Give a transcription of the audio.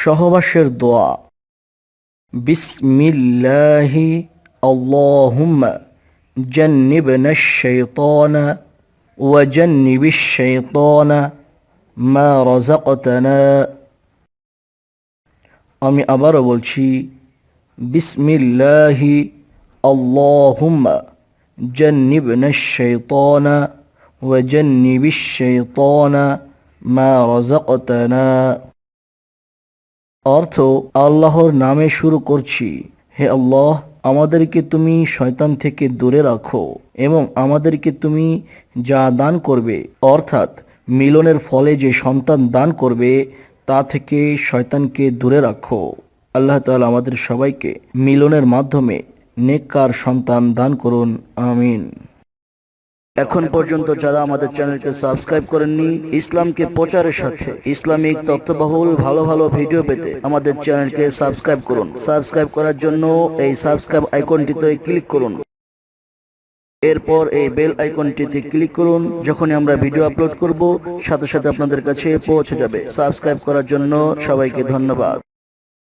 সহবাসের দোয়া বিসমিল্লাহি আল্লাহুম্মা জান্নিবনা শাইতানা ওয়া জান্নিবিশ শাইতানা মা রাযাকতানা আমি আবারও বলছি বিসমিল্লাহি আল্লাহুম্মা জান্নিবনা শাইতানা ওয়া জান্নিবিশ শাইতানা মা রাযাকতানা অর্থ আল্লাহর নামে শুরু করছি। হে আল্লাহ, আমাদেরকে তুমি শয়তান থেকে দূরে রাখো এবং আমাদেরকে তুমি যা দান করবে, অর্থাৎ মিলনের ফলে যে সন্তান দান করবে, তা থেকে শয়তানকে দূরে রাখো। আল্লাহ তাআলা আমাদের সবাইকে মিলনের মাধ্যমে নেককার সন্তান দান করুন, আমিন। এখন পর্যন্ত যারা আমাদের চ্যানেলকে সাবস্ক্রাইব করেননি, ইসলামকে প্রচারের সাথে ইসলামিক তথ্যবহুল ভালো ভালো ভিডিও পেতে আমাদের চ্যানেলকে সাবস্ক্রাইব করুন। সাবস্ক্রাইব করার জন্য এই সাবস্ক্রাইব আইকনটিতে ক্লিক করুন। এরপর এই বেল আইকনটিতে ক্লিক করুন। যখনই আমরা ভিডিও আপলোড করব, সাথে সাথে আপনাদের কাছে পৌঁছে যাবে। সাবস্ক্রাইব করার জন্য সবাইকে ধন্যবাদ।